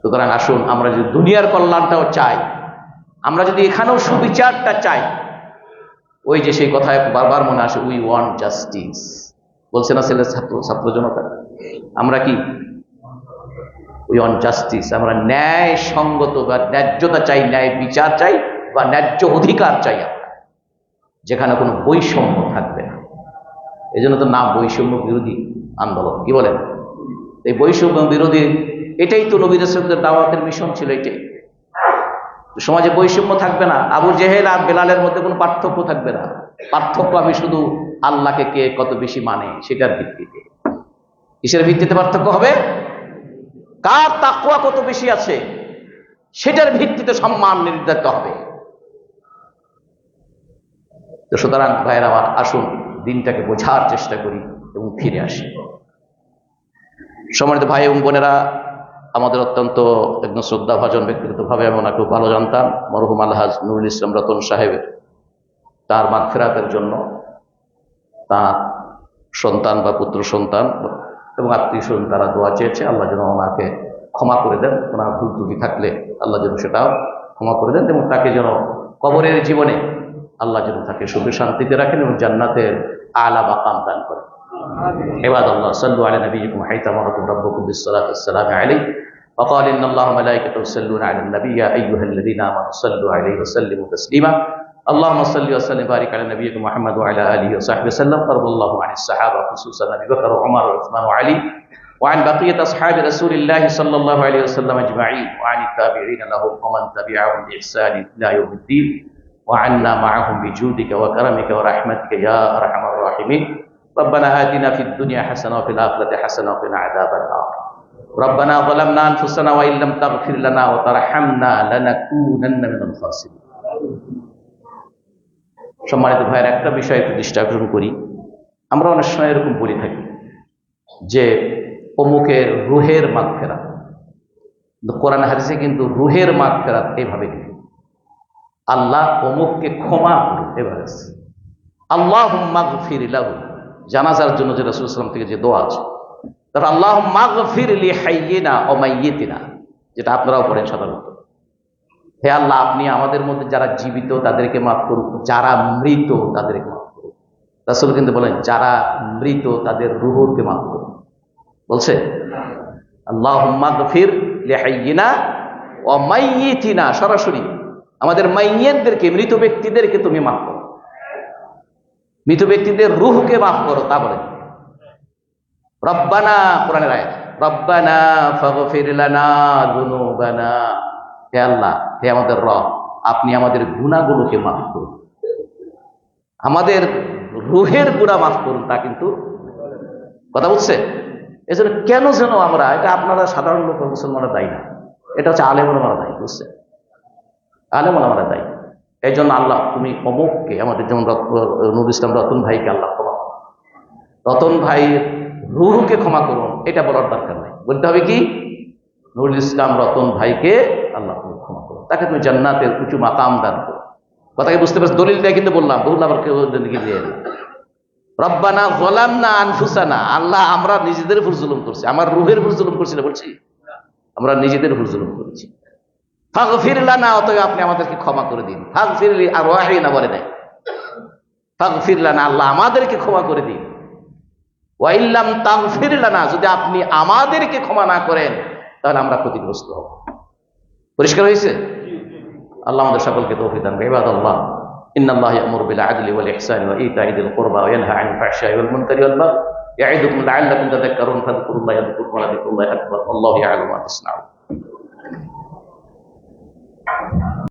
সুতরাং আসুন, আমরা যদি দুনিয়ার কল্যাণটাও চাই, আমরা যদি এখানেও সুবিচারটা চাই, ওই যে সেই কথায় বারবার মনে আসে উই ওয়ান্ট জাস্টিস বলছে না ছেলে ছাত্র ছাত্র জনতা? আমরা কি? উই ওয়ান্ট জাস্টিস আমরা ন্যায় সঙ্গত বা ন্যায্যতা চাই, ন্যায় বিচার চাই বা ন্যায্য অধিকার চাই আমরা, যেখানে কোনো বৈষম্য থাকবে না। এই জন্য তো না বৈষম্য বিরোধী আন্দোলন। কি বলেন? এই বৈষম্য বিরোধী এটাই তো নবীর রসুলদের দাওয়াতের মিশন ছিল এটাই। সমাজে বৈষম্য থাকবে না, আবু জেহেল আর বেলালের মধ্যে কোনো পার্থক্য থাকবে না। পার্থক্য আমি শুধু আল্লাহকে কে কত বেশি মানে সেটার ভিত্তিতে। কিসের ভিত্তিতে পার্থক্য হবে? কার তাকুয়া কত বেশি আছে, সেটার ভিত্তিতে সম্মান নির্ধারিত হবে। তো সুতরাং ভাইয়ের আমার, আসুন দিনটাকে বোঝার চেষ্টা করি এবং ফিরে আসি। সম্মানিত ভাই এবং বোনেরা আমাদের অত্যন্ত একজন শ্রদ্ধাভাজন ব্যক্তিগতভাবে আমি ওনাকে ভালো জানতাম মরহুম আলহাজ নুরুল ইসলাম রতন সাহেবের তার মাগফেরাতের জন্য তার সন্তান বা পুত্র সন্তান এবং আত্মীয় স্বজন তারা দোয়া চেয়েছে আল্লাহ যেন ওনাকে ক্ষমা করে দেন ওনার ভুল ত্রুটি থাকলে আল্লাহ যেন সেটাও ক্ষমা করে দেন এবং তাকে যেন কবরের জীবনে আল্লাহ যেন তাকে সুখে শান্তিতে রাখেন এবং জান্নাতের আলা বা কাম দান করেন। এবার আল্লাহ সাল্লু আলী নবী হাইতাম রব্বুকুবিসালাম আলী وقال إن الله وملائكته يصلون على النبي يا أيها الذين آمنوا صلوا عليه وسلموا تسليما. اللهم صل وسلم وبارك على نبيك محمد وعلى آله وصحبه وسلم. وارض الله عن الصحابة خصوصا أبي بكر وعمر وعثمان وعلي وعن بقية أصحاب رسول الله صلى الله عليه وسلم أجمعين وعن التابعين لهم ومن تبعهم بإحسان إلى يوم الدين وعنا معهم بجودك وكرمك ورحمتك يا أرحم الراحمين. ربنا آتنا في الدنيا حسنة وفي الآخرة حسنة وقنا عذاب النار. ربنا ظلمنا আনফুসানা ওয়া لم تغفر لنا وترحمنا لنكونن من الخاسرين সম্মানিত ভাইয়ের, একটা বিষয় প্রতিষ্ঠা গ্রহণ করি। আমরা অনেক সময় এরকম বলে থাকি যে অমুকের রুহের মাত ফেরাত কোরআন হাদিসে কিন্তু রুহের মাত ফেরাত এইভাবে লিখে। আল্লাহ অমুককে ক্ষমা করুন এভাবে আল্লাহ মাগ জানাজার জন্য যে রসুল ইসলাম থেকে যে দোয়া আছে তারপর আল্লাহ মাগফির লি হাইয়িনা ও মাইয়িতিনা, যেটা আপনারাও পড়েন সাধারণত। হে আল্লাহ, আপনি আমাদের মধ্যে যারা জীবিত, তাদেরকে মাফ করুন। যারা মৃত, তাদেরকে মাফ করুন। রাসুল কিন্তু বলেন, যারা মৃত, তাদের রুহকে মাফ করুন। বলছে, আল্লাহ মাগফির লি হাইয়িনা ও মাইয়িতিনা, সরাসরি। আমাদের মাইয়েতদেরকে, মৃত ব্যক্তিদেরকে তুমি মাফ করো। মৃত ব্যক্তিদের রুহকে মাফ করো, তা বলে। রব্বানা, কোরআনের আয়াত, রব্বানা ফাগফির লানা যুনুবানা হে আল্লাহ, হে আমাদের রব, আপনি আমাদের গুনাহগুলোকে মাফ করুন। আমাদের রুহের গুনাহ মাফ করুন, তা কিন্তু কথা বলছে এজন্য কেন যেন আমরা, এটা আপনারা সাধারণ লোক, মুসলমানরা দায়ী না। এটা হচ্ছে আলেমরা দায়ী, বুঝছে? আলেমরা দায়ী। এই জন্য আল্লাহ, তুমি অমুককে, আমাদের যেমন নুর ইসলাম রতন ভাইকে আল্লাহ রতন ভাইয়ের রুহুকে ক্ষমা করুন এটা বলার দরকার নাই। বলতে হবে কি? নুরুল ইসলাম রতন ভাইকে আল্লাহ ক্ষমা করো, তাকে তুমি জান্নাতের উঁচু মাকাম দান করো। কথাকে বুঝতে পারছি? দলিল দিয়ে কিন্তু বললাম বহুল আবার কেউ দিয়ে রব্বানা গোলাম না আনফুসানা, আল্লাহ আমরা নিজেদের উপর জুলুম করছি, আমার রুহের উপর জুলুম করছি না বলছি? আমরা নিজেদের উপর জুলুম করেছি। ফাগ ফিরলা না অতএব আপনি আমাদেরকে ক্ষমা করে দিন। ফাগ ফিরলি আর ওয়াহি না বলে নাই ফাগ ফিরলা না আল্লাহ আমাদেরকে ক্ষমা করে দিন। ওয়াইল্লাম তাগ ফিরলা না যদি আপনি আমাদেরকে ক্ষমা না করেন তাহলে আমরা ক্ষতিগ্রস্ত হব পরিষ্কার হয়েছে আল্লাহ আমাদের সকলকে তৌফিক দান ইবাদ আল্লাহ إن الله يأمر بالعدل والإحسان وإيتاء ذي القربى وينهى عن الفحشاء والمنكر والبغي يعظكم لعلكم تذكرون فاذكروا الله يذكركم ولذكر الله أكبر والله يعلم ما تصنعون